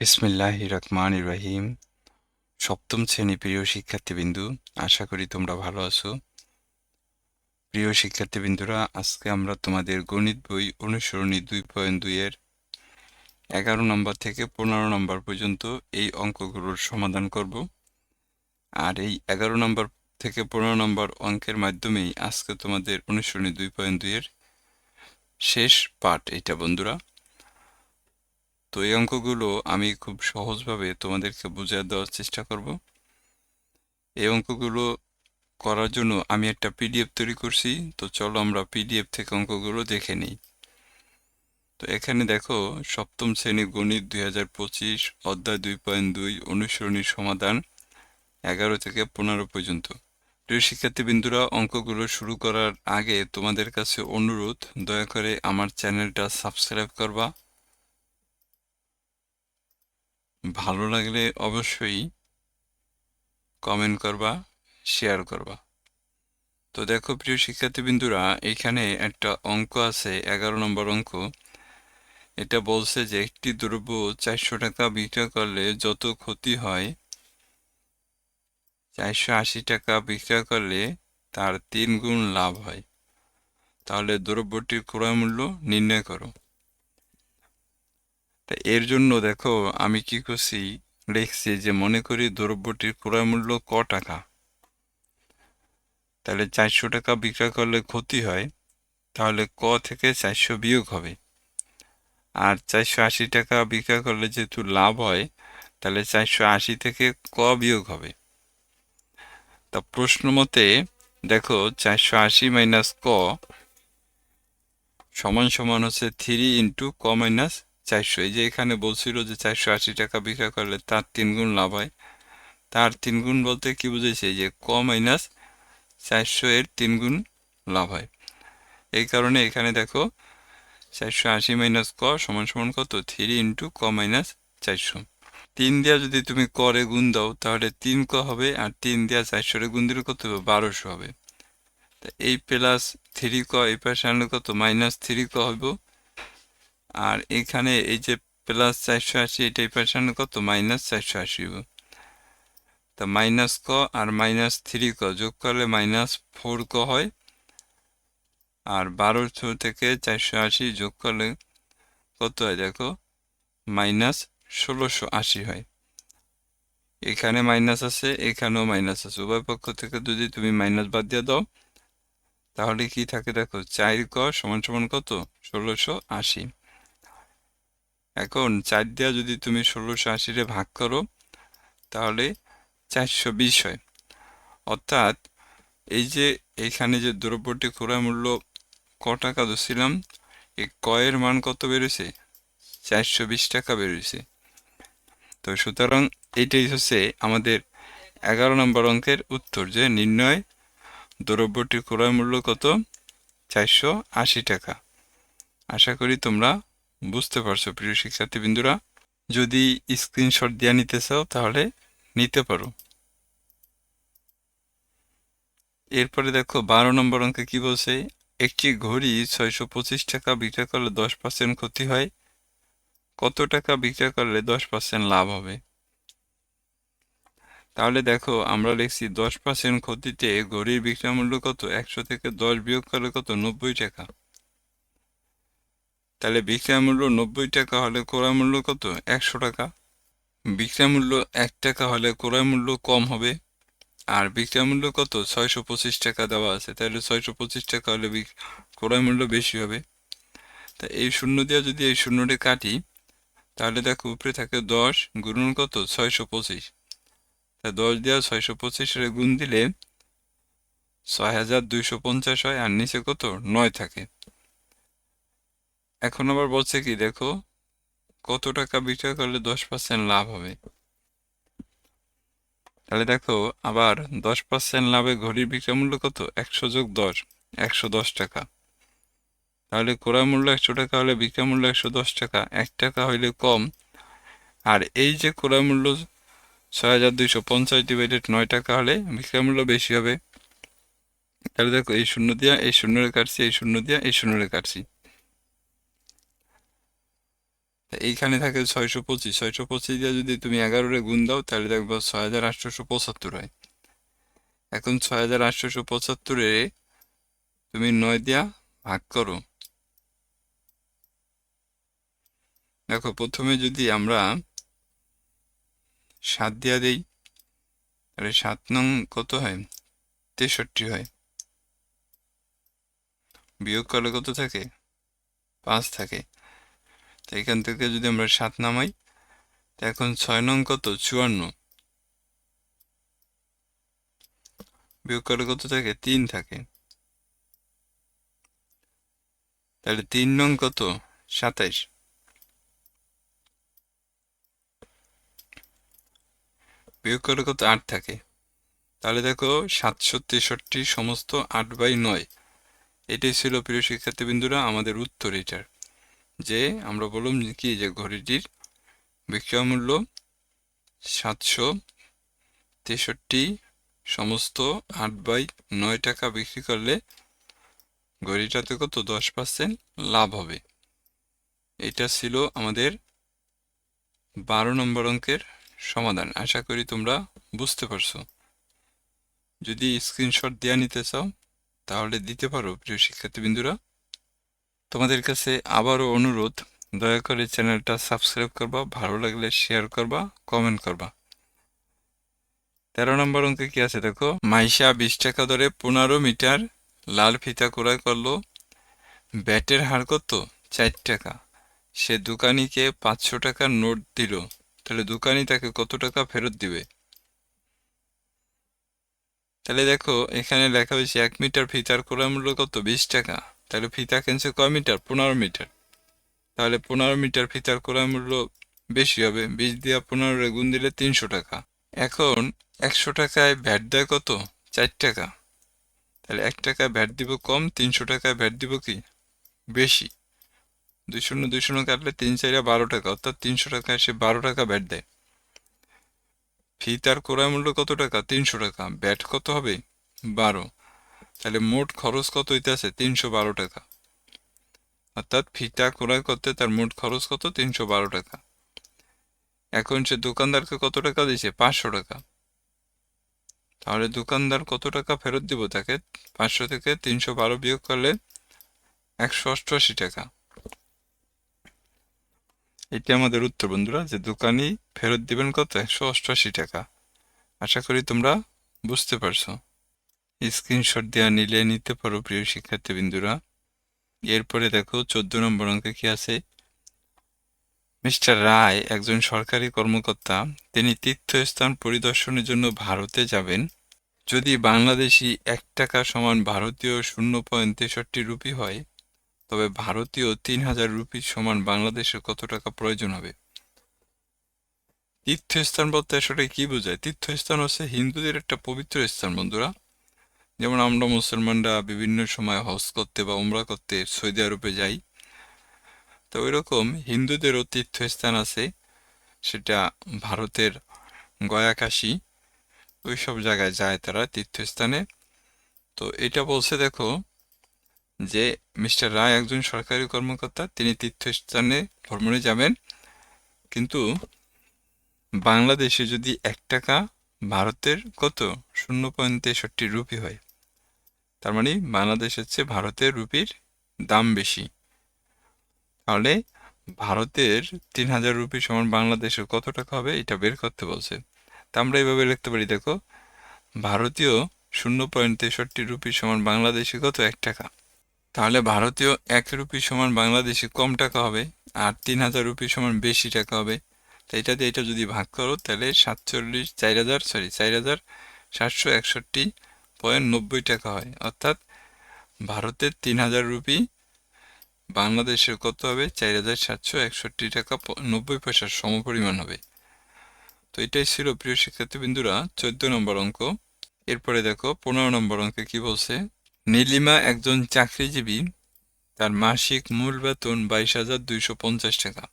বিসমিল্লাহ রহমান রহিম। সপ্তম শ্রেণি প্রিয় শিক্ষার্থীবৃন্দু, আশা করি তোমরা ভালো আছো। প্রিয় শিক্ষার্থীবৃন্দুরা, আজকে আমরা তোমাদের গণিত বই অনুসরণী দুই পয়েন্ট দুইয়ের এগারো নম্বর থেকে পনেরো নম্বর পর্যন্ত এই অঙ্কগুলোর সমাধান করব। আর এই এগারো নম্বর থেকে পনেরো নম্বর অঙ্কের মাধ্যমেই আজকে তোমাদের অনুসরণী দুই পয়েন্ট দুইয়ের শেষ পাঠ এটা, বন্ধুরা। তো এই অঙ্কগুলো আমি খুব সহজভাবে তোমাদেরকে বুঝিয়ে দেওয়ার চেষ্টা করব। এই অঙ্কগুলো করার জন্য আমি একটা পিডিএফ তৈরি করছি। তো চলো আমরা পিডিএফ থেকে অঙ্কগুলো দেখে নিই। তো এখানে দেখো, সপ্তম শ্রেণি গণিত দুই হাজার পঁচিশ, অধ্যায় দুই পয়েন্ট দুই অনুসরণীর সমাধান এগারো থেকে পনেরো পর্যন্ত। প্রিয় শিক্ষার্থীবৃন্দুরা, অঙ্কগুলো শুরু করার আগে তোমাদের কাছে অনুরোধ, দয়া করে আমার চ্যানেলটা সাবস্ক্রাইব করবা। ভালো লাগলে অবশ্যই কমেন্ট করবা শেয়ার করবা। তো দেখো প্রিয় শিক্ষার্থীবৃন্দুরা, এখানে একটা অঙ্ক আছে, এগারো নম্বর অঙ্ক। এটা বলছে যে, একটি দ্রব্য চারশো টাকা বিক্রয় করলে যত ক্ষতি হয়, চারশো আশি টাকা বিক্রয় করলে তার তিন গুণ লাভ হয়। তাহলে দ্রব্যটির ক্রয় মূল্য নির্ণয় করো। তা এর জন্য দেখো, আমি কি করছি? লিখছি যে মনে করি দ্রব্যটির ক্রয় মূল্য ক টাকা। তাহলে চারশো টাকা বিক্রয় করলে ক্ষতি হয়, তাহলে ক থেকে চারশো বিয়োগ হবে। আর চারশো আশি টাকা বিক্রয় করলে যেহেতু লাভ হয়, তাহলে চারশো আশি থেকে ক বিয়োগ হবে। তা প্রশ্ন মতে, দেখো চারশো আশি মাইনাস ক সমান সমান হচ্ছে থ্রি ইন্টু ক মাইনাস চারশো। এই যে এখানে বলছিল যে চারশো আশি টাকা বিক্রয় করলে তার তিন গুণ লাভ হয়। তার তিন গুণ বলতে কি বুঝেছে? যে ক মাইনাস চারশো এর তিন গুণ লাভ হয়। এই কারণে এখানে দেখো, চারশো আশি মাইনাস ক সমান সমান কত? থ্রি ইন্টু ক মাইনাস চারশো। তিন দেওয়া যদি তুমি করে গুণ দাও, তাহলে তিন ক হবে আর তিন দেওয়া চারশোরে গুণ দিলে কত হবে? বারোশো হবে। তা এই প্লাস থ্রি ক, এই পাশে আনলে কত? মাইনাস থ্রি ক হইব। আর এখানে এই যে প্লাস চারশো আশি এটা এই পাশে আনলে কত? মাইনাস চারশো আশি। তা মাইনাস ক আর মাইনাস থ্রি ক, যোগ করলে মাইনাস ফোর ক হয়। আর বারোশো থেকে চারশো আশি যোগ করলে কত হয় দেখো? মাইনাস ষোলোশো আশি হয়। এখানে মাইনাস আছে, এখানেও মাইনাস আছে। উভয় পক্ষ থেকে যদি তুমি মাইনাস বাদ দিয়ে দাও, তাহলে কি থাকে দেখো? চার ক সমান সমান কত? ষোলোশো আশি। এখন চার দেওয়া যদি তুমি ষোলোশো আশিরে ভাগ করো, তাহলে চারশো বিশ হয়। অর্থাৎ এই যে এইখানে যে দ্রব্যটি ক্রয় মূল্য ক টাকা ধরছিলাম, এই কয়ের মান কত বেরোছে চারশো বিশ টাকা বেরোছে তো সুতরাং এইটাই হচ্ছে আমাদের এগারো নম্বর অঙ্কের উত্তর, যে নির্ণয় দ্রব্যটির ক্রয় মূল্য কত? চারশো আশি টাকা। আশা করি তোমরা বুঝতে পারছ, প্রিয় শিক্ষার্থীবৃন্দুরা? যদি স্ক্রিনশট দিয়ে নিতে চাও, তাহলে নিতে পারো। এরপরে দেখো, বারো নম্বর অঙ্কে কি বলছে? একটি ঘড়ি ছয়শো পঁচিশ টাকা বিক্রয় করলে দশ পার্সেন্ট ক্ষতি হয়। কত টাকা বিক্রয় করলে দশ পার্সেন্ট লাভ হবে? তাহলে দেখো, আমরা লিখছি দশ পার্সেন্ট ক্ষতিতে ঘড়ির বিক্রয় মূল্য কত? একশো থেকে দশ বিয়োগ করলে কত? নব্বই টাকা। তাহলে বিক্রয় মূল্য নব্বই টাকা হলে ক্রয় মূল্য কত? একশো টাকা। বিক্রয় মূল্য এক টাকা হলে ক্রয় মূল্য কম হবে। আর বিক্রয় মূল্য কত? ছয়শো পঁচিশ টাকা দেওয়া আছে। তাহলে ছয়শো পঁচিশ টাকা হলে ক্রয় মূল্য বেশি হবে। তা এই শূন্য দিয়ে যদি এই শূন্যটি কাটি, তাহলে দেখো উপরে থাকে দশ, গুণন কত? ছয়শো পঁচিশ। তা দশ দেওয়া ছয়শো পঁচিশের গুণ দিলে ছয় হাজার দুইশো পঞ্চাশ হয়। আর নিচে কত? নয় থাকে। এখন আবার বলছে কি, দেখো, কত টাকা বিক্রয় করলে দশ পার্সেন্ট লাভ হবে? তাহলে দেখো, আবার দশ পার্সেন্ট লাভে ঘড়ির বিক্রয় মূল্য কত? একশো যোগ দশ, একশো দশ টাকা। তাহলে ক্রয় মূল্য একশো টাকা হলে বিক্রয় মূল্য একশো দশ টাকা, এক টাকা হইলে কম। আর এই যে ক্রয় মূল্য ছয় হাজার দুইশো পঞ্চাশ ডিভাইডেড নয় টাকা হলে বিক্রয় মূল্য বেশি হবে। তাহলে দেখো, এই শূন্য দিয়া, এই শূন্য কাটছি, এই শূন্য দিয়া, এই শূন্য কাটছি। এইখানে থাকে ছয়শো পঁচিশ। ছয়শো পঁচিশ দিয়ে যদি তুমি এগারোরে গুণ দাও, তাহলে দেখব ছয় হাজার আটশোশো পঁচাত্তর হয়। এখন ছয় হাজার আটশোশো পঁচাত্তরে তুমি নয় দিয়া ভাগ করো। দেখো, প্রথমে যদি আমরা সাত দিয়া দেই, তাহলে সাত নং কত হয়? তেষট্টি হয়। বিয়োগ করলে কত থাকে? পাঁচ থাকে। তো এখান থেকে যদি আমরা সাত নামাই, তো এখন ছয় নং কত? চুয়ান্ন। বিয়োগ করলে কত থাকে? তিন থাকে। তাহলে তিন নং কত? সাতাইশ। বিয়োগ করলে কত? আট থাকে। তাহলে দেখো, সাতশো তেষট্টি সমস্ত আট বাই নয়। এটাই ছিল প্রিয় শিক্ষার্থীবৃন্দুরা, আমাদের উত্তর এটার। যে আমরা বললাম কি যে ঘড়িটির বিক্রয় মূল্য সাতশো তেষট্টি সমস্ত আট বাই নয় টাকা বিক্রি করলে ঘড়িটাতে কত? দশ পার্সেন্ট লাভ হবে। এটা ছিল আমাদের বারো নম্বর অঙ্কের সমাধান। আশা করি তোমরা বুঝতে পারছ। যদি স্ক্রিনশট দেওয়া নিতে চাও, তাহলে দিতে পারো, প্রিয় শিক্ষার্থীবৃন্দুরা। তোমাদের কাছে আবারও অনুরোধ, দয়া করে চ্যানেলটা সাবস্ক্রাইব করবা, ভালো লাগলে শেয়ার করবা কমেন্ট করবা। তেরো নম্বর অঙ্কে কি আছে দেখো? মাইশা বিশ টাকা দরে পনেরো মিটার লাল ফিতা ক্রয় করল। ব্যাটের হার কত? চার টাকা। সে দোকানিকে পাঁচশো টাকার নোট দিল। তাহলে দোকানি তাকে কত টাকা ফেরত দিবে? তাহলে দেখো, এখানে লেখা হয়েছে এক মিটার ফিতার ক্রয় মূল্য কত? বিশ টাকা। তাহলে ফিতা কিনছে কয় মিটার? পনেরো মিটার। তাহলে পনেরো মিটার ফিতার ক্রয় মূল্য বেশি হবে। বিশ দিয়া পনেরো গুণ দিলে তিনশো টাকা। এখন একশো টাকায় ভ্যাট দেয় কত? চার টাকা। তাহলে এক টাকায় ভ্যাট দিব কম, তিনশো টাকায় ভ্যাট দিব কি? বেশি। দুই শূন্য দুই শূন্য কাটলে তিন চাইরা বারো টাকা, অর্থাৎ তিনশো টাকায় সে বারো টাকা ভ্যাট দেয়। ফি তার ক্রয় মূল্য কত টাকা? তিনশো টাকা। ব্যাট কত হবে? বারো। তাহলে মোট খরচ কত হইতেছে তিনশো বারো টাকা। অর্থাৎ ফিতা ক্রয় করতে তার মোট খরচ কত? তিনশো বারো টাকা। এখন সে দোকানদারকে কত টাকা দিয়েছে? পাঁচশো টাকা। তাহলে দোকানদার কত টাকা ফেরত দিব তাকে? পাঁচশো থেকে তিনশো বারো বিয়োগ করলে একশো অষ্টআশি টাকা। এটি আমাদের উত্তর বন্ধুরা, যে দোকানি ফেরত দিবেন কত? একশো অষ্টআশি টাকা। আশা করি তোমরা বুঝতে পারছ। স্ক্রিনশট দেওয়া নিলে নিতে পারো, প্রিয় শিক্ষার্থীবৃন্দুরা। এরপরে দেখো, চোদ্দ নম্বর অঙ্কে কি আছে? মিস্টার রায় একজন সরকারি কর্মকর্তা, তিনি তীর্থস্থান পরিদর্শনের জন্য ভারতে যাবেন। যদি বাংলাদেশি এক টাকা সমান ভারতীয় শূন্য পয়েন্ট তেষট্টি রুপি হয়, তবে ভারতীয় তিন হাজার রুপি সমান বাংলাদেশের কত টাকা প্রয়োজন হবে? তীর্থস্থান বলতে আসলে কি বোঝায়? তীর্থস্থান হচ্ছে হিন্দুদের একটা পবিত্র স্থান, বন্ধুরা। যেমন আমরা মুসলমানরা বিভিন্ন সময় হজ করতে বা উমরা করতে সৌদি আরবে যাই, তো ওই রকম হিন্দুদেরও তীর্থস্থান আছে, সেটা ভারতের গয়াকাশি ওই সব জায়গায় যায় তারা তীর্থস্থানে। তো এটা বলছে দেখো যে মিস্টার রায় একজন সরকারি কর্মকর্তা, তিনি তীর্থস্থানে ভ্রমণে যাবেন। কিন্তু বাংলাদেশে যদি এক টাকা ভারতের কত? শূন্য পয়েন্ট তেষট্টি রুপি হয়। তার মানে বাংলাদেশের চেয়ে ভারতের রুপির দাম বেশি। তাহলে ভারতের তিন হাজার রুপি সমান বাংলাদেশের কত টাকা হবে এটা বের করতে বলছে। তা আমরা এইভাবে লিখতে পারি, দেখো, ভারতীয় শূন্য পয়েন্ট তেষট্টি রুপি সমান বাংলাদেশি কত? এক টাকা। তাহলে ভারতীয় এক রুপি সমান বাংলাদেশে কম টাকা হবে আর তিন হাজার রুপি সমান বেশি টাকা হবে। তো এটা দিয়ে এটা যদি ভাগ করো, তাহলে সাতচল্লিশ, চার হাজার সরি চার হাজার সাতশো একষট্টি পয়েন্ট নব্বই টাকা হয়। অর্থাৎ ভারতের তিন হাজার রুপি, বাংলাদেশের কত হবে? চার হাজার সাতশো একষট্টি টাকা নব্বই পয়সার সমপরিমাণ হবে। তো এটাই ছিল প্রিয় শিক্ষার্থীবৃন্দুরা, চোদ্দ নম্বর অঙ্ক। এরপরে দেখো, পনেরো নম্বর অঙ্কে কি বলছে? নীলিমা একজন চাকরিজীবী, তার মাসিক মূল বেতন বাইশ হাজার দুইশো পঞ্চাশ টাকা।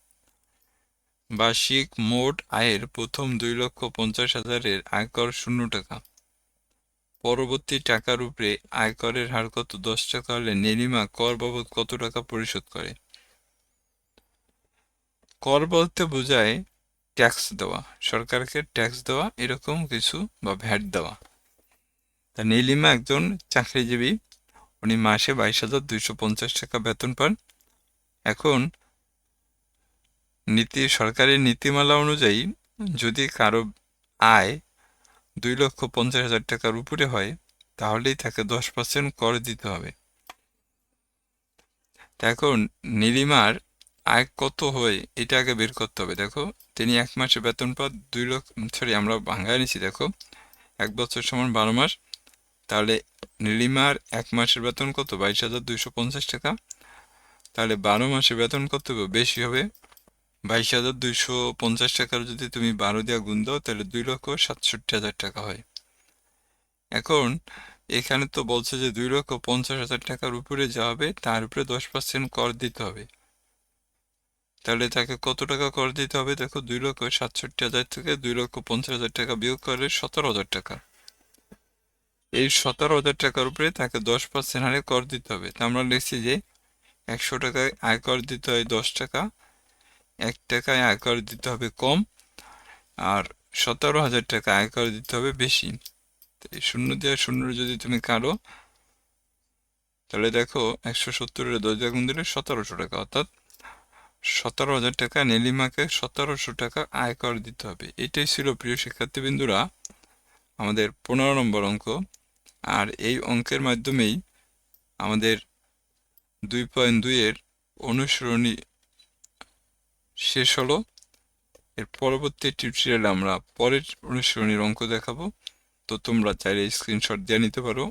বার্ষিক মোট আয়ের প্রথম দুই লক্ষ পঞ্চাশ হাজারের আয়কর শূন্য টাকা। পরবর্তী টাকার উপরে আয়করের হার কত? দশ টাকা হলে নীলিমা কর বাবদ কত টাকা পরিশোধ করে? কর বলতে বোঝায় ট্যাক্স দেওয়া। সরকারকে ট্যাক্স দেওয়া এরকম কিছু বা ভ্যাট দেওয়া। তা নীলিমা একজন চাকরিজীবী। উনি মাসে বাইশ হাজার দুইশো পঞ্চাশ টাকা বেতন পান। এখন নীতি সরকারি নীতিমালা অনুযায়ী যদি কারও আয় দুই লক্ষ পঞ্চাশ হাজার টাকার উপরে হয়, তাহলেই তাকে দশ পার্সেন্ট কর দিতে হবে। এখন নীলিমার আয় কত হয়, এটা আগে বের করতে হবে। দেখো, তিনি এক মাসে বেতন পান দুই লক্ষ সরি আমরা ভাঙায় নিছি, দেখো। এক বছর সমান বারো মাস, তাহলে নীলিমার এক মাসের বেতন কত? বাইশ হাজার দুইশো পঞ্চাশ টাকা। তাহলে বারো মাসের বেতন কত বেশি হবে। বাইশ হাজার দুইশো পঞ্চাশ টাকার যদি তুমি বারো দিয়া গুণ দাও, তাহলে দুই লক্ষ সাতষট্টি হাজার টাকা হয়। এখন, এখানে তো বলছে যে দুই লক্ষ পঞ্চাশ হাজার টাকার উপরে যা হবে, তার উপরে দশ পার্সেন্ট কর দিতে হবে। তাহলে তাকে কত টাকা কর দিতে হবে? দেখো, দুই লক্ষ সাতষট্টি হাজার থেকে দুই লক্ষ পঞ্চাশ হাজার টাকা বিয়োগ করলে সতেরো হাজার টাকা। এই সতেরো হাজার টাকার উপরে তাকে দশ পার্সেন্ট হারে কর দিতে হবে। তা আমরা লিখছি যে একশো টাকায় আয়কর দিতে হয় দশ টাকা এক টাকায় আয়কর দিতে হবে কম আর সতেরো হাজার টাকা আয়কর দিতে হবে বেশি। শূন্য দিয়ে শূন্য যদি তুমি কারও তাহলে দেখো একশো সত্তরের দশ গুণ দিলে সতেরোশো টাকা। অর্থাৎ সতেরো হাজার টাকা নীলিমাকে সতেরোশো টাকা আয়কর দিতে হবে। এটাই ছিল প্রিয় শিক্ষার্থীবৃন্দুরা আমাদের পনেরো নম্বর অঙ্ক। আর এই অঙ্কের মাধ্যমেই আমাদের দুই পয়েন্ট দুইয়ের অনুসরণী শেষ হলো। এর পরবর্তী টিউটোরিয়ালে আমরা পরের অনুশীলনীর অঙ্ক দেখাবো। তো তোমরা চাইলে স্ক্রিনশট দিয়ে নিতে পারো।